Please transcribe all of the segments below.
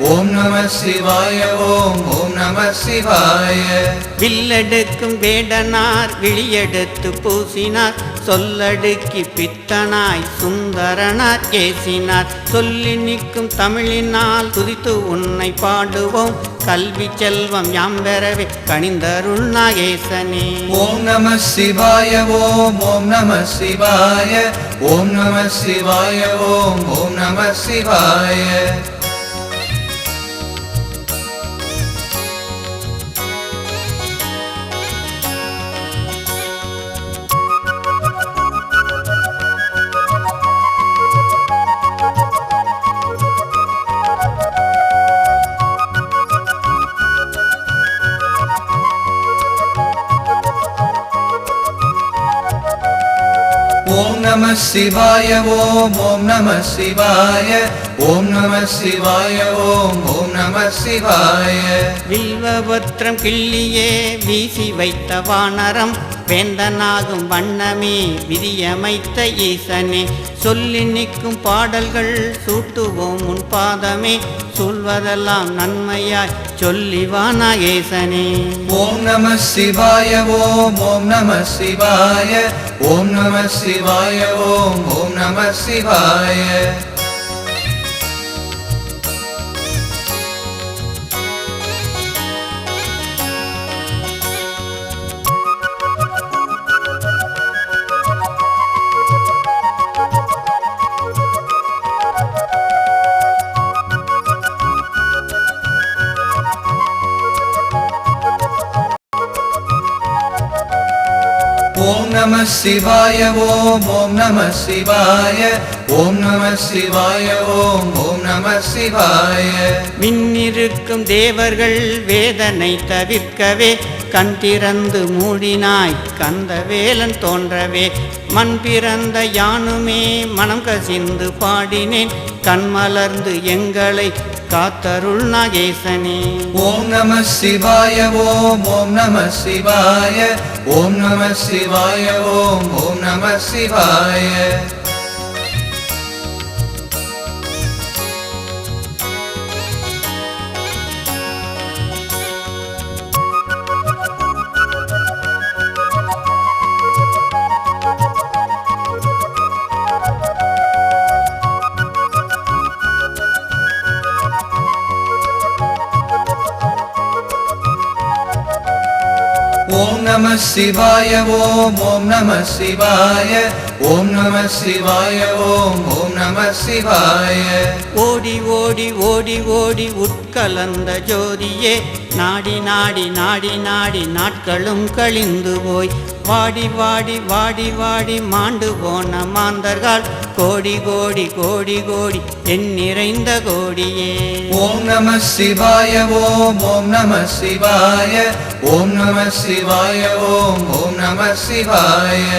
ஓம் நம சிவாய ஓம் ஓம் நம சிவாய. வில்லெடுக்கும் வேடனார் விழியெடுத்து பூசினார். சொல்லடுக்கி பித்தனாய் சுந்தரனார் ஏசினார். சொல்லி நிற்கும் தமிழினால் துதித்து உன்னை பாடுவோம். கல்வி செல்வம் யாம் பெறவே கணிந்தருள் நாகேசனே ஓம் நம சிவாய ஓம் ஓம் நம சிவாய. ஓம் நம சிவாய ஓம் ஓம் நம சிவாய. நம சிவாய ஓம் ஓம் நம சிவாய ஓம் நம சிவாய ஓம் ஓம் நம சிவாய. வில்வபத்ரம் கிள்ளியே வீசி வைத்த வானரம் வேந்தனாகும் வண்ணமே விதியமைத்த ஈசனே. சொல்லி நிற்கும் பாடல்கள் சூட்டுவோம் உன் பாதமே சொல்வதெல்லாம் நன்மையாய் சொல்லி ஏசனே. ஓம் நம சிவாய ஓம் ஓம் நம சிவாய ஓம் நம சிவாய ஓம் ஓம் நம சிவாய. ஓம் நம சிவாய ஓம் ஓம் நம சிவாய ஓம் நம சிவாய ஓம் ஓம் நம சிவாய. மின்னிருக்கும் தேவர்கள் வேதனை தவிர்க்கவே கண் திறந்து மூடினாய் கந்த வேலன் தோன்றவே. மண் பிறந்த யானுமே மனம் கசிந்து பாடினேன் கண் மலர்ந்து எங்களை காத்தருள் நாகேசனே. ஓம் நம சிவாய ஓம் ஓம் நம சிவாய ஓம் நம சிவாய ஓம் ஓம் நம சிவாய. ஓம் நம சிவாய ஓம் ஓம் நம சிவாய ஓம் நம சிவாய ஓம் ஓம் நம சிவாய. ஓடி ஓடி ஓடி ஓடி உட்கலந்த ஜோதியே நாடி நாடி நாடி நாடி நாட்களும் கழிந்து போய் வாடி வாடி வாடி வாடி மாண்டு போன மாந்தர்கள். கோடி கோடி கோடி கோடி என் நிறைந்த கோடியே. ஓம் நம சிவாய ஓம் ஓம் நம சிவாய. ஓம் நம சிவாய ஓம் ஓம் நம சிவாய.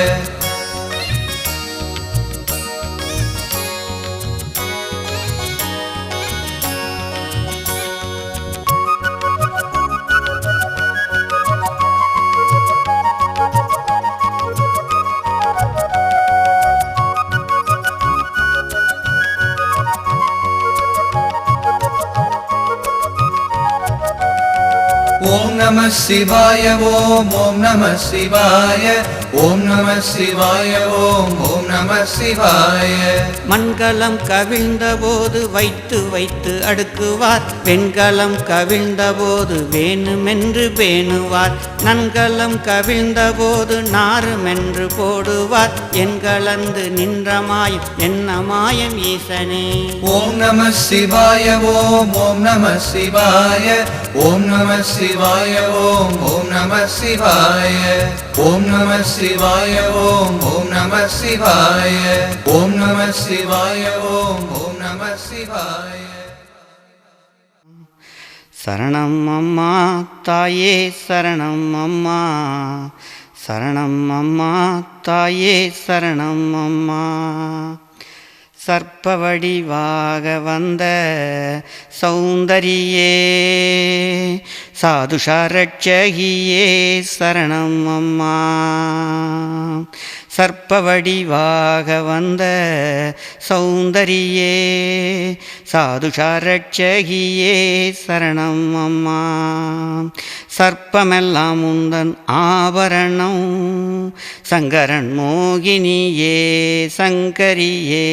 நம சிவாய ஓம் ஓம் நம சிவாய ஓம் நம சிவாய ஓம் ஓம் நம சிவாய. மண்கலம் கவிழ்ந்த போது வைத்து வைத்து அடுக்குவார். வெண்கலம் கவிழ்ந்த போது வேணுமென்று பேணுவார் நன்கலம் கவிழ்ந்த போது நாருமென்று போடுவார். என் கலந்து நின்ற மாயம் என்ன மாயம் ஈசனே. ஓம் நம சிவாய ஓம் ஓம் நம சிவாய ஓம் நம சிவாய ஓம் ஓம் நம சிவாய. ஓம் நம சிவாய ஓம் ஓம் நம சிவாய. ஓம் நம சிவாய ஓம் ஓம் நம சிவாய. சரணம் அம்மா தாயே சரணம் அம்மா. சரணம் அம்மா தாயே சரணம் அம்மா. சர்ப்பவடிவாக வந்த சௌந்தரியே சாதுஷாரட்சகியே சரணம் அம்மா. சர்ப்பவடிவாக வந்த சௌந்தரியே சாதுஷாரட்சகியே சரணம் அம்மா. சர்ப்பமெல்லாம் உந்தன் ஆபரணம் சங்கரன் மோகினியே சங்கரியே.